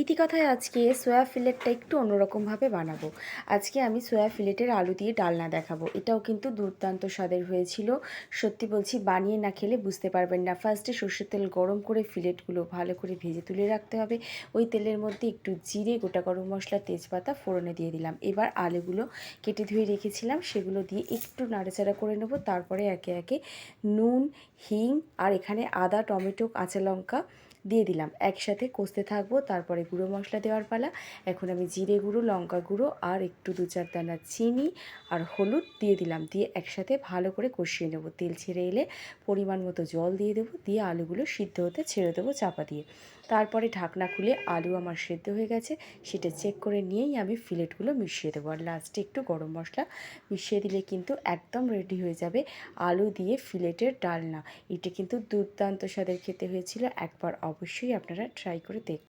ইতিকথায় আজকে সোয়া ফিলেটটা একটু অন্যরকমভাবে বানাবো। আজকে আমি সোয়া ফিলেটের আলু দিয়ে ডালনা দেখাবো। এটাও কিন্তু দুর্দান্ত স্বাদের হয়েছিল। সত্যি বলছি, বানিয়ে না খেলে বুঝতে পারবেন না। ফার্স্টে সর্ষের তেল গরম করে ফিলেটগুলো ভালো করে ভেজে তুলে রাখতে হবে। ওই তেলের মধ্যে একটু জিরে, গোটা গরম মশলা, তেজপাতা ফোড়নে দিয়ে দিলাম। এবার আলুগুলো কেটে ধুয়ে রেখেছিলাম। সেগুলো দিয়ে একটু নাড়াচাড়া করে নেব। তারপরে একে একে নুন, হিং আর এখানে আদা, টমেটো, কাঁচা লঙ্কা দিয়ে দিলাম। একসাথে কষতে থাকব। তারপরে গুঁড়ো মশলা দেওয়ার পালা। এখন আমি জিরে গুঁড়ো, লঙ্কা গুঁড়ো আর একটু দু চার দানা চিনি আর হলুদ দিয়ে দিলাম। দিয়ে একসাথে ভালো করে কষিয়ে নেব। তেল ছেড়ে এলে পরিমাণ মতো জল দিয়ে দেবো। দিয়ে আলুগুলো সিদ্ধ হতে ছেড়ে দেবো চাপা দিয়ে। তারপরে ঢাকনা খুলে আলু আমার সেদ্ধ হয়ে গেছে। সেটা চেক করে নিয়েই আমি ফিলেটগুলো মিশিয়ে দেবো। আর লাস্টে একটু গরম মশলা মিশিয়ে দিলে কিন্তু একদম রেডি হয়ে যাবে আলু দিয়ে ফিলেটের ডালনা। এটা কিন্তু দুর্দান্ত স্বাদের খেতে হয়েছিল। একবার অবশ্যই আপনারা ট্রাই করে দেখ